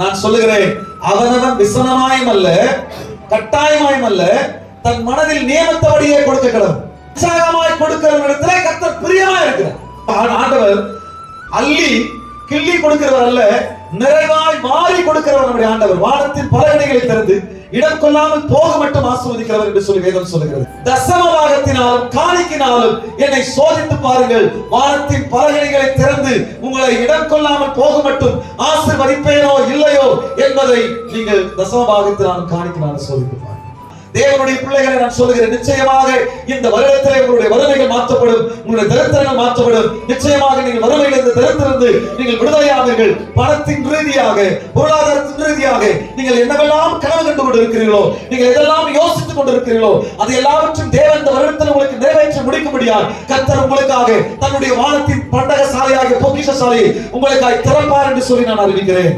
நான் சொல்லுகிறேன் அவனவன் விசனமாயும் அல்ல கட்டாயமாயும் அல்ல தன் மனதில் நியமத்தபடியே கொடுக்க கடவுள் உற்சாகமாய் இடத்துல கத்தர் பிரியமா இருக்கிறார். ஆண்டவர் அள்ளி கிள்ளி கொடுக்கிறவர் அல்ல நிறைவாய் மாறி கொடுக்கிறவர் நம்முடைய ஆண்டவர். வானத்தின் பலகணிகளை திறந்து இடம் கொள்ளாமல் போக மட்டும் ஆசிர்வதிக்கிறவர் என்று சொல்லி வேதம் சொல்லுகிறது. தசம பாகத்தினாலும் காணிக்கினாலும் என்னை சோதித்து பாருங்கள். வானத்தின் பலகணிகளை திறந்து உங்களை இடம் கொள்ளாமல் போக மட்டும் ஆசிர்வதிப்பேனோ இல்லையோ என்பதை நீங்கள் தசமபாகத்தில் நான் காணிக்கினாலும் சோதித்து தேவனுடைய பிள்ளைகளை நான் சொல்லுகிறேன் நிச்சயமாக இந்த வருடத்திலே உங்களுடைய வறுமைகள் மாற்றப்படும் உங்களுடைய தரித்திரங்கள் மாற்றப்படும். நிச்சயமாக நீங்கள் வறுமையிலிருந்து தரித்திருந்து நீங்கள் விடுதலையாவீர்கள். பணத்தின் ரீதியாக பொருளாதாரத்தின் ரீதியாக நீங்கள் என்னவெல்லாம் கனவு கண்டு கொண்டிருக்கிறீர்களோ நீங்கள் எதெல்லாம் யோசித்துக் கொண்டிருக்கிறீர்களோ அது எல்லாவற்றும் தேவன் இந்த வருடத்தில் உங்களுக்கு நிறைவேற்ற முடிக்க முடியாது கர்த்தர் உங்களுக்காக தன்னுடைய வானத்தின் பண்டக சாலையாகிய பொக்கிஷ சாலையை உங்களுக்காக திறப்பார் என்று சொல்லி நான் அறிவிக்கிறேன்.